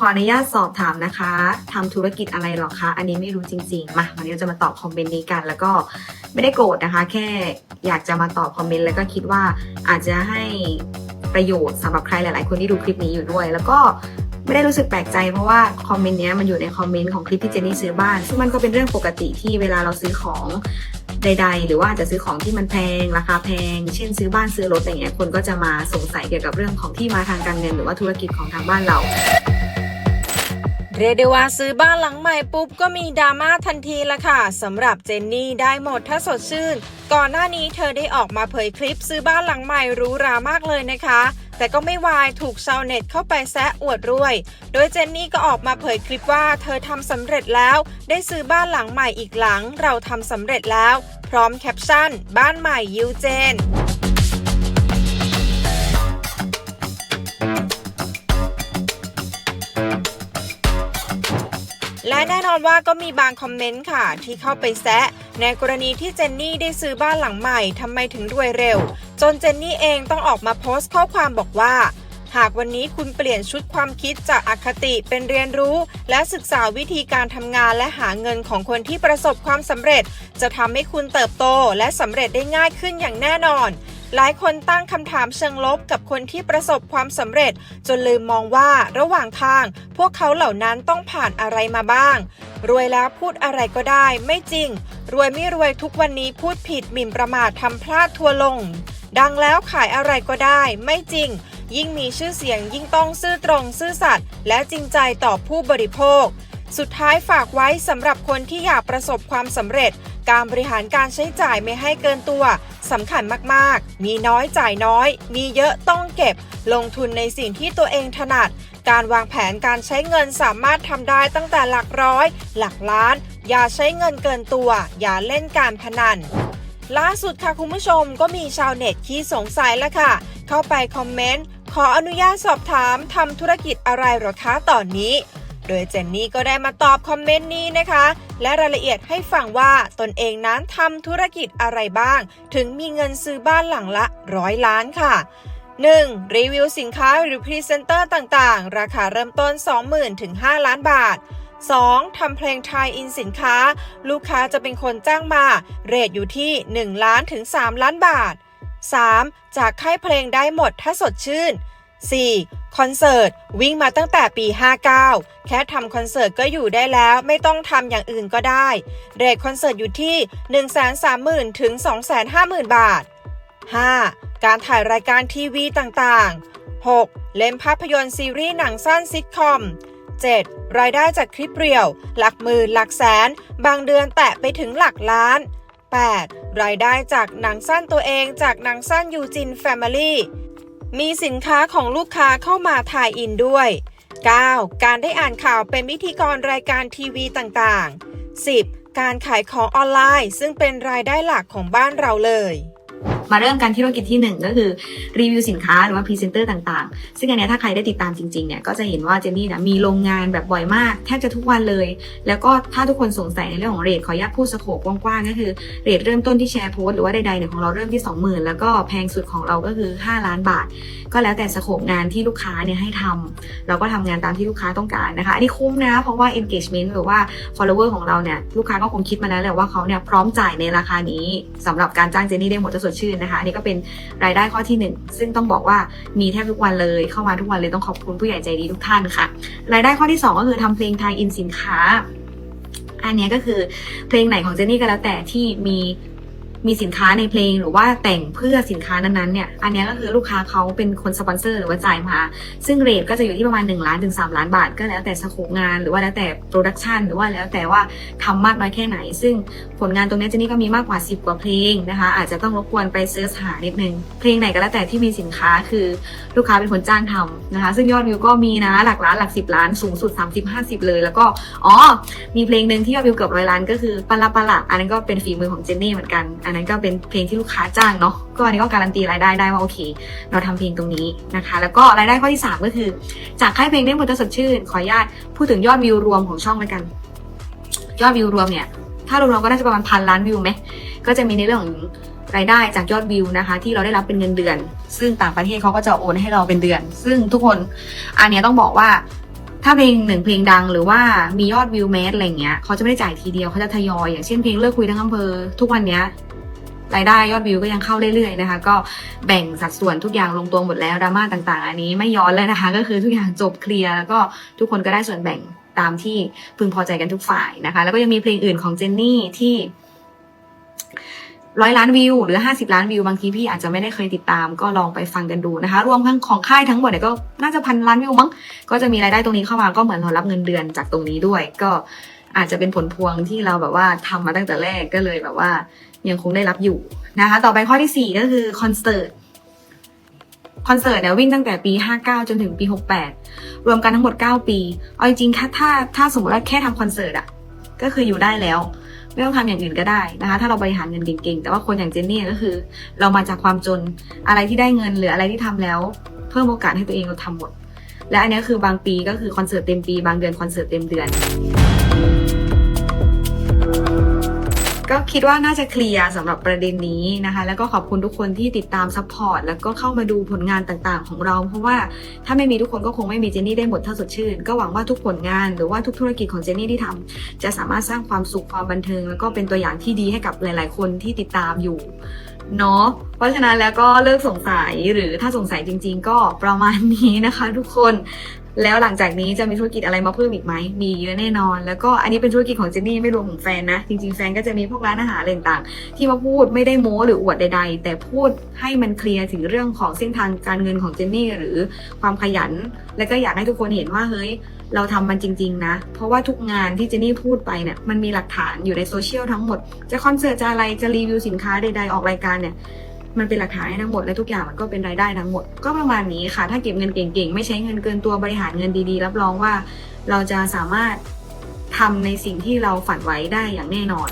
ขออนุญาตสอบถามนะคะทำธุรกิจอะไรหรอคะ อันนี้ไม่รู้จริงๆ มาวันนี้เราจะมาตอบคอมเมนต์นี้กัน แล้วก็ไม่ได้โกรธนะคะ แค่อยากจะมาตอบคอมเมนต์แล้วก็คิดว่าอาจจะให้ประโยชน์สำหรับใครหลาย ๆ คนที่ดูคลิปนี้อยู่ด้วย แล้วก็ไม่ได้รู้สึกแปลกใจเพราะว่าคอมเมนต์เนี้ยมันอยู่ในคอมเมนต์ของคลิปที่เจนนี่ซื้อบ้านซึ่งมันก็เป็นเรื่องปกติที่เวลาเราซื้อของใดๆ หรือว่าอาจจะซื้อของที่มันแพง ราคาแพง เช่นซื้อบ้านซื้อรถอะไรเงี้ยคนก็จะมาสงสัยเกี่ยวกับเรื่องของที่มาทางการเงิน หรือว่าธุรกิจของทางบ้านเรา เรียกได้ว่าซื้อบ้านหลังใหม่ปุ๊บก็มีดราม่าทันทีละค่ะสำหรับเจนนี่ได้หมดถ้าสดชื่น ก่อนหน้านี้เธอได้ออกมาเผยคลิปซื้อบ้านหลังใหม่รูหรามากเลยนะคะ แต่ก็ไม่วายถูกชาวเน็ตเข้าไปแซะอวดรวย โดยเจนนี่ก็ออกมาเผยคลิปว่าเธอทำสำเร็จแล้ว ได้ซื้อบ้านหลังใหม่อีกหลัง เราทำสำเร็จแล้ว พร้อมแคปชั่น บ้านใหม่ยูเจน และแน่นอนว่าก็มีบางคอมเมนต์ค่ะ ที่เข้าไปแซะในกรณีที่เจนนี่ได้ซื้อบ้านหลังใหม่ทำไมถึงรวยเร็ว จนเจนนี่เองต้องออกมาโพสต์ข้อความบอกว่า หากวันนี้คุณเปลี่ยนชุดความคิดจากอคติเป็นเรียนรู้ และศึกษาวิธีการทำงานและหาเงินของคนที่ประสบความสำเร็จ จะทำให้คุณเติบโตและสำเร็จได้ง่ายขึ้นอย่างแน่นอน หลายคนตั้งคำถามเชิงลบกับคนที่ประสบความสำเร็จ จนลืมมองว่าระหว่างทาง พวกเขาเหล่านั้นต้องผ่านอะไรมาบ้าง รวยแล้วพูดอะไรก็ได้ ไม่จริง รวยไม่รวยทุกวันนี้พูดผิดหมิ่นประมาททำพลาดทัวลง ดังแล้วขายอะไรก็ได้ ไม่จริง ยิ่งมีชื่อเสียงยิ่งต้องซื่อตรงซื่อสัตย์และจริงใจต่อผู้บริโภค สุดท้ายฝากไว้สำหรับคนที่อยากประสบความสำเร็จ การบริหารการใช้จ่ายไม่ให้เกินตัวสำคัญมากๆ มีน้อยจ่ายน้อย มีเยอะต้องเก็บ ลงทุนในสิ่งที่ตัวเองถนัด การวางแผนการใช้เงินสามารถทำได้ตั้งแต่หลักร้อย หลักล้าน อย่าใช้เงินเกินตัว อย่าเล่นการพนันล่าสุดค่ะคุณผู้ชมก็มีชาวเน็ตที่สงสัยแล้วค่ะ เข้าไปคอมเมนต์ ขออนุญาตสอบถามทำธุรกิจอะไรหรอคะตอนนี้ โดยเจนนี่ก็ได้มาตอบคอมเมนต์นี้นะคะ และรายละเอียดให้ฟังว่าตนเองนั้นทำธุรกิจอะไรบ้าง ถึงมีเงินซื้อบ้านหลังละร้อยล้านค่ะ 1. รีวิวสินค้าหรือพรีเซนเตอร์ต่างๆ ราคาเริ่มต้น 20,000ถึง5ล้านบาท 2. ทำเพลงไทยอินสินค้า ลูกค้าจะเป็นคนจ้างมา เรทอยู่ที่ 1 ล้านถึง 3 ล้านบาท 3. จากค่ายเพลงได้หมดถ้าสดชื่น 4. คอนเสิร์ต วิ่งมาตั้งแต่ปี 59 แค่ทำคอนเสิร์ตก็อยู่ได้แล้วไม่ต้องทำอย่างอื่นก็ได้ เรทคอนเสิร์ตอยู่ที่ 130,000 ถึง 250,000 บาท 5. การถ่ายรายการทีวีต่างๆ 6. เล่นภาพยนตร์ซีรีส์หนังสั้นซิทคอม 7. รายได้จากคลิปเรียว หลักหมื่นหลักแสน บางเดือนแตะไปถึงหลักล้าน 8. รายได้จากหนังสั้นตัวเองจากหนังสั้นยูจินแฟมิลี่ มีสินค้าของลูกค้าเข้ามาถ่ายอินด้วย 9. การได้อ่านข่าวเป็นพิธีกรรายการทีวีต่างๆ 10. การขายของออนไลน์ ซึ่งเป็นรายได้หลักของบ้านเราเลย มาเริ่มกันที่ธุรกิจที่หนึ่งก็คือรีวิวสินค้าหรือว่าพรีเซนเตอร์ต่างๆ ซึ่งอันนี้ถ้าใครได้ติดตามจริงๆเนี่ยก็จะเห็นว่าเจนนี่นะมีโรงงานแบบบ่อยมากแทบจะทุกวันเลย แล้วก็ถ้าทุกคนสงสัยในเรื่องของเรทขออนุญาตพูดสโคปกว้างๆก็คือเรทเริ่มต้นที่แชร์โพสหรือว่าใดๆเนี่ยของเราเริ่มที่ 20,000 แล้วก็แพงสุดของเราก็คือ 5 ล้านบาท ก็แล้วแต่สโคปงานที่ลูกค้าเนี่ยให้ทำเราก็ทำงานตามที่ลูกค้าต้องการนะคะอันนี้คุ้มนะเพราะว่า engagement หรือว่า follower ของเราเนี่ยลูกค้าก็คงคิดมาแล้วแหละว่าเขาเนี่ยพร้อมจ่ายในราคานี้สำหรับการจ้างเจนนี่ได้หมดจะสดชื่นนะคะอันนี้ก็เป็นรายได้ข้อที่หนึ่งซึ่งต้องบอกว่ามีแทบทุกวันเลยเข้ามาทุกวันเลยต้องขอบคุณผู้ใหญ่ใจดีทุกท่านค่ะ รายได้ข้อที่สองก็คือทำเพลงไทยอินสินค้า อันนี้ก็คือเพลงไหนของเจนนี่ก็แล้วแต่ที่มี มีสินค้าในเพลงหรือว่าแต่งเพื่อสินค้านั้นๆเนี่ยอันนี้ก็คือลูกค้าเขาเป็นคนสปอนเซอร์หรือว่าจ่ายมา ซึ่งเรทก็จะอยู่ที่ประมาณ 1 ล้านถึง 3 ล้านบาท ก็แล้วแต่สโคปงาน หรือว่าแล้วแต่โปรดักชันหรือว่าแล้วแต่ว่าทำมากน้อยแค่ไหน ซึ่งผลงานตรงนี้เจนนี่ก็มีมากกว่า 10 กว่าเพลงนะคะ อาจจะต้องรบกวนไปเซิร์ชหานิดนึงเพลงไหนก็แล้วแต่ที่มีสินค้าคือลูกค้าเป็นคนจ้างทำนะคะ ซึ่งยอดวิวก็มีนะหลักล้านหลักสิบล้านสูงสุด 30 50 เลย แล้วก็อ๋อมีเพลงหนึ่งที่ยอดวิวเกือบร้อยล้านก็คือปละปละอันนั้นก็เป็นฝีมือของเจนนี่เหมือนกันอันนั้นก็เป็นเพลงที่ลูกค้าจ้างเนาะก็อันนี้ก็การันตีรายได้ได้ว่าโอเค เราทำเพลงตรงนี้นะคะ แล้วก็รายได้ข้อที่ 3 ก็คือ จากค่ายเพลงได้หมดจะสดชื่น ขออนุญาตพูดถึงยอดวิวรวมของช่องแล้วกัน ยอดวิวรวมเนี่ย ถ้ารวมๆก็น่าจะประมาณพันล้านวิวไหมก็จะมีในเรื่องของรายได้จากยอดวิวนะคะ ที่เราได้รับเป็นเงินเดือน ซึ่งต่างประเทศเขาก็จะโอนให้เราเป็นเดือน ซึ่งทุกคนอันนี้ต้องบอกว่าถ้าเพลงหนึ่งเพลงดังหรือว่ามียอดวิวแมสอะไรเงี้ยเขาจะไม่ได้จ่ายทีเดียวเขาจะทยอยอย่างเช่นเพลงเลิกคุยทั้งอำเภอทุกวันเนี้ย รายได้ยอดวิวก็ยังเข้าเรื่อยๆนะคะ ก็แบ่งสัดส่วนทุกอย่างลงตัวหมดแล้วดราม่าต่างๆ อันนี้ไม่ย้อนเลยนะคะ ก็คือทุกอย่างจบเคลียร์แล้วก็ทุกคนก็ได้ส่วนแบ่งตามที่พึงพอใจกันทุกฝ่ายนะคะ แล้วก็ยังมีเพลงอื่นของเจนนี่ที่ร้อยล้านวิวหรือห้าสิบล้านวิวบางทีพี่อาจจะไม่ได้เคยติดตามก็ลองไปฟังกันดูนะคะ รวมทั้งของค่ายทั้งหมดเนี่ยก็น่าจะพันล้านวิวมั้งก็จะมีรายได้ตรงนี้เข้ามาก็เหมือนเรารับเงินเดือนจากตรงนี้ด้วย ก็ อาจจะเป็นผลพวงที่เราแบบว่าทำมาตั้งแต่แรกก็เลยแบบว่า ยังคงได้รับอยู่นะคะ ต่อไปข้อที่สี่ก็คือคอนเสิร์ตคอนเสิร์ตเนี่ยวิ่งตั้งแต่ปี 59 จนถึงปี 68 รวมกันทั้งหมด 9 ปีเอาจริงๆถ้าถ้าถ้าสมมติว่าแค่ทำคอนเสิร์ตอะก็คืออยู่ได้แล้ว ไม่ต้องทำอย่างอื่นก็ได้นะคะ ถ้าเราบริหารเงินเก่งๆ แต่ว่าคนอย่างเจนนี่ก็คือ เรามาจากความจนอะไรที่ได้เงินหรืออะไรที่ทำแล้ว เพิ่มโอกาสให้ตัวเองเราทำหมด และอันนี้คือบางปีก็คือคอนเสิร์ตเต็มปี บางเดือนคอนเสิร์ตเต็มเดือน ก็คิดว่าน่าจะเคลียร์สำหรับประเด็นนี้นะคะ แล้วก็ขอบคุณทุกคนที่ติดตามซัพพอร์ตแล้วก็เข้ามาดูผลงานต่างๆ ของเรา เพราะว่าถ้าไม่มีทุกคนก็คงไม่มีเจนนี่ได้หมดถ้าสดชื่น ก็หวังว่าทุกผลงานหรือว่าทุกธุรกิจของเจนนี่ที่ทำจะสามารถสร้างความสุขความบันเทิง แล้วก็เป็นตัวอย่างที่ดีให้กับหลาย ๆ คนที่ติดตามอยู่ เนาะเพราะฉะนั้นแล้วก็เลิกสงสัยหรือถ้าสงสัยจริง ๆ ก็ประมาณนี้นะคะ ทุกคนแล้วหลังจากนี้จะมีธุรกิจอะไรมาเพิ่มอีกไหม มีเยอะแน่นอน แล้วก็อันนี้เป็นธุรกิจของเจนนี่ไม่รวมของแฟนนะ จริงๆ แฟนก็จะมีพวกร้านอาหารต่างๆ ที่มาพูดไม่ได้โม้หรืออวดใด ๆ แต่พูดให้มันเคลียร์ถึงเรื่องของเส้นทางการเงินของเจนนี่หรือความขยัน แล้วก็อยากให้ทุกคนเห็นว่าเฮ้ย เราทำมันจริง ๆ นะ เพราะว่าทุกงานที่เจนนี่พูดไปเนี่ยมันมีหลักฐานอยู่ในโซเชียลทั้งหมด จะคอนเสิร์ตจะอะไรจะรีวิวสินค้าใดๆ ออกรายการเนี่ยมันเป็นหลักฐานให้ทั้งหมดและทุกอย่างมันก็เป็นรายได้ทั้งหมด ก็ประมาณนี้ค่ะ ถ้าเก็บเงินเก่งๆ ไม่ใช้เงินเกินตัวบริหารเงินดีๆ รับรองว่าเราจะสามารถทำในสิ่งที่เราฝันไว้ได้อย่างแน่นอน